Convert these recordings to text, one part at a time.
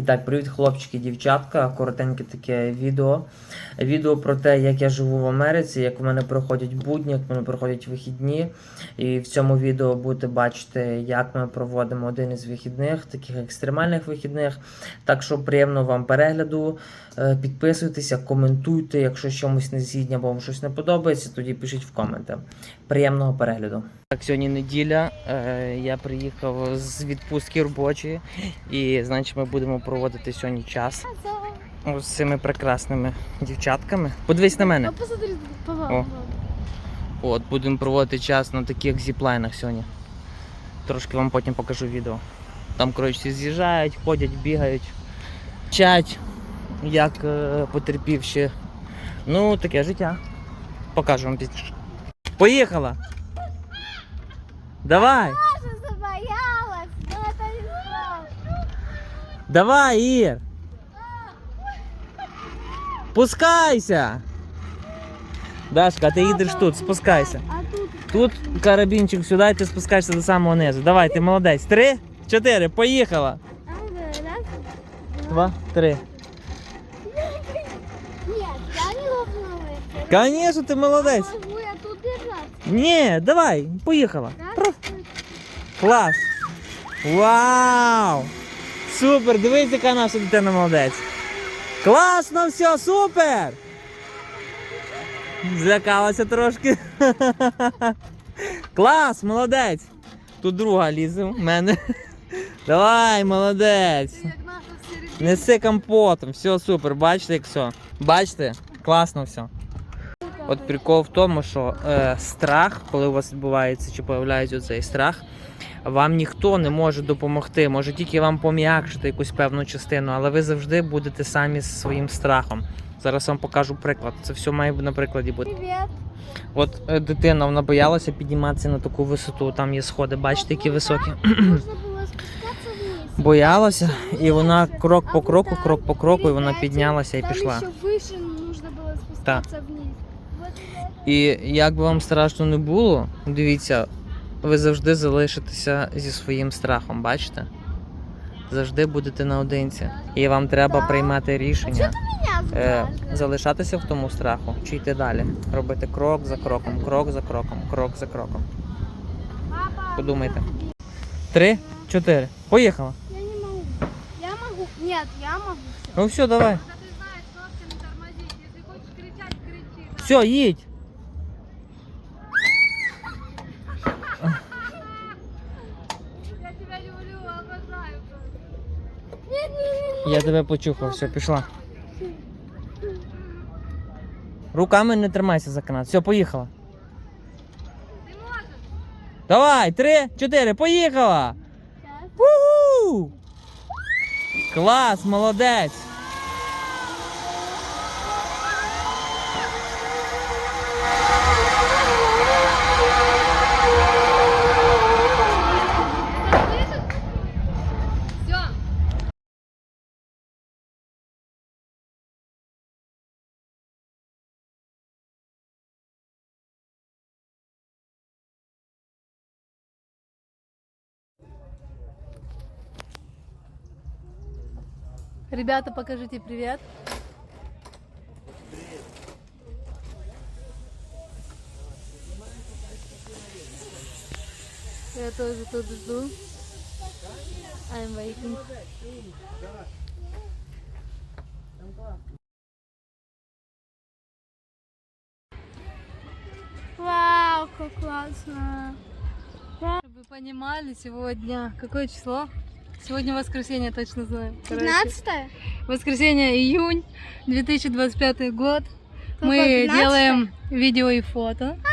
І так, привіт, хлопчики, дівчатка. Коротеньке таке відео. Відео про те, як я живу в Америці, як у мене проходять будні, як у мене проходять вихідні. І в цьому відео будете бачити, як ми проводимо один із вихідних, таких екстремальних вихідних. Так що приємного вам перегляду. Е, Підписуйтеся, коментуйте, якщо чомусь не згідні або вам щось не подобається, тоді пишіть в коменти. Приємного перегляду. Так, сьогодні неділя. Е, я приїхав з відпустки робочої, і значить ми будемо проводити сьогодні час з цими прекрасними дівчатками. Подивись на мене. О. От, будемо проводити час на таких зіплайнах сьогодні. Трошки вам потім покажу відео. Там, коротше, всі з'їжджають, ходять, бігають, вчать, як е, потерпівши. Ну, таке життя. Покажу вам пізніше. Поїхала! Давай! Маша забоялась, Давай, Ір! Пускайся! Дашка, ти їдеш тут, спускайся. А тут Тут карабінчик сюди, і ти спускаєшся до самого низу. Давай, ти молодець. Три, чотири, поїхала. а, да, раз, Два, три. Нет, я не лопнула. Звісно, ти молодець. Могу я тут держаться. Ні, давай, поїхала. Раз, Клас. Вау! Супер! Дивись, яка наша дитина молодець. Класно, все, супер! Злякалася трошки. Клас, молодець! Тут друга лізе в мене. Давай, молодець. Неси компотом, все супер, бачите, як все. Бачите? Класно все. От прикол в тому, що е, страх, коли у вас відбувається чи появляється цей страх, вам ніхто не може допомогти, може тільки вам пом'якшити якусь певну частину, але ви завжди будете самі з своїм страхом. Зараз вам покажу приклад. Це все має на прикладі бути. Привет. От е, дитина вона боялася підніматися на таку висоту, там є сходи, бачите, які високі. Нужно было спускаться вниз. Боялася, і вона крок по А кроку, вот крок по кроку, і вона Перед піднялася і этим пішла. Там еще выше нужно было спускаться вниз. І як би вам страшно не було, дивіться, ви завжди залишитеся зі своїм страхом, бачите? Завжди будете наодинці. І вам треба приймати рішення, е, залишатися в тому страху чи йти далі. Робити крок за кроком, крок за кроком, крок за кроком. Подумайте. Три, чотири. Поїхала. Я не могу. Я могу. Нет, я могу. Ну все, давай. Все, їдь. Я тебя люблю, обожаю. Я тебе почухав, все, пішла. Руками не тримайся за канат. Все, поїхала. Ты можешь. Давай, три, чотири, поїхала! Уху! Клас, молодець! Ребята, покажите привет. Я тоже тут жду. I'm waiting. Вау, как классно. Чтобы вы понимали, сегодня какое число? Сегодня воскресенье, точно знаю. Короче, 15 Воскресенье, июнь, 2025 год. Мы Какое, 15? делаем видео и фото. А.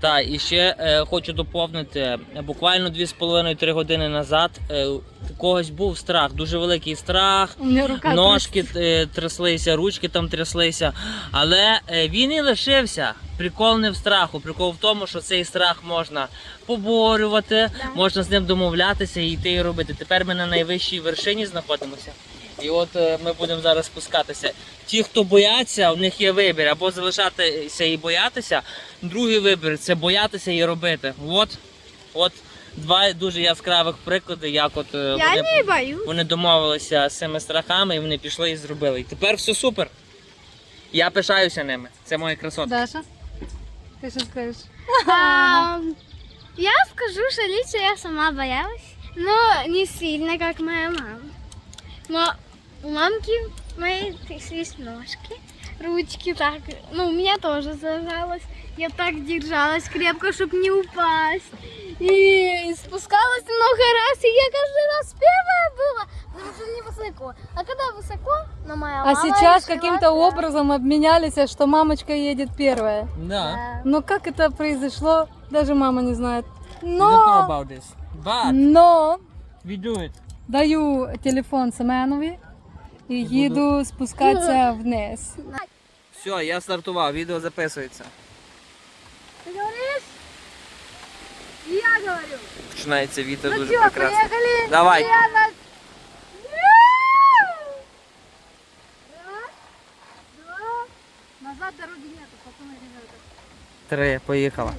Так, і ще е, хочу доповнити, буквально 2,5-3 години назад е, у когось був страх, дуже великий страх. У меня рука Ножки е, тряслися, ручки там тряслися. Але е, він і лишився. Прикол не в страху. Прикол в тому, що цей страх можна поборювати, можна з ним домовлятися і йти і робити. Тепер ми на найвищій вершині знаходимося. І от е, ми будемо зараз спускатися. Ті, хто бояться, у них є вибір або залишатися і боятися. Другий вибір це боятися і робити. От, от два дуже яскравих приклади, як от е, Я вони, не боюсь. вони домовилися з цими страхами, і вони пішли і зробили. І тепер все супер. Я пишаюся ними. Це мої красотки. Даша, ты что скажешь? А, Я скажу, что лично я сама боялась, но не сильно, как моя мама. Но у мамки моей есть ножки, ручки так, ну, у меня тоже зажалось. Я так держалась крепко, чтобы не упасть. И спускалась много раз, и я каждый раз первая была, потому что не высоко. А когда высоко, но моя А мама сейчас решила, каким-то да. образом обменялись, что мамочка едет первая. Да. Но как это произошло, даже мама не знает. We don't know Но, about this. But но we do it. даю телефон Семенові і їду спускатися вниз. Все, я стартував, відео записується. Ты говоришь? Я говорю. Починається відео Ну дуже чё, прекрасно. поехали? Давай. Я на- Раз, два. Назад дороги нету, пацаны, ребята. Три, поїхала.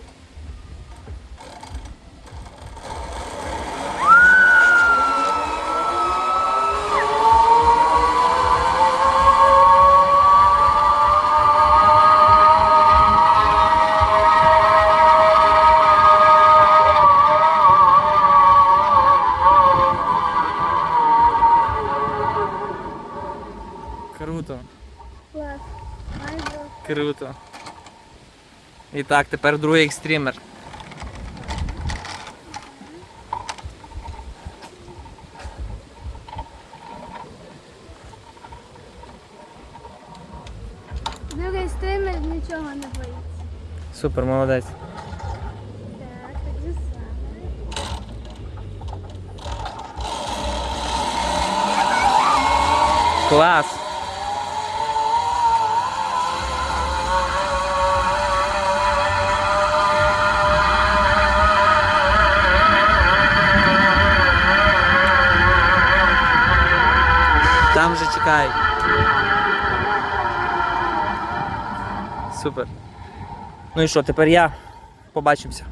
Круто. Майже. круто. І так, тепер другий екстример. Другий стример нічого не боїться. Супер, молодець. Так, так же саме. Клас. Там вже чекають. Супер. Ну і що, тепер я побачимося.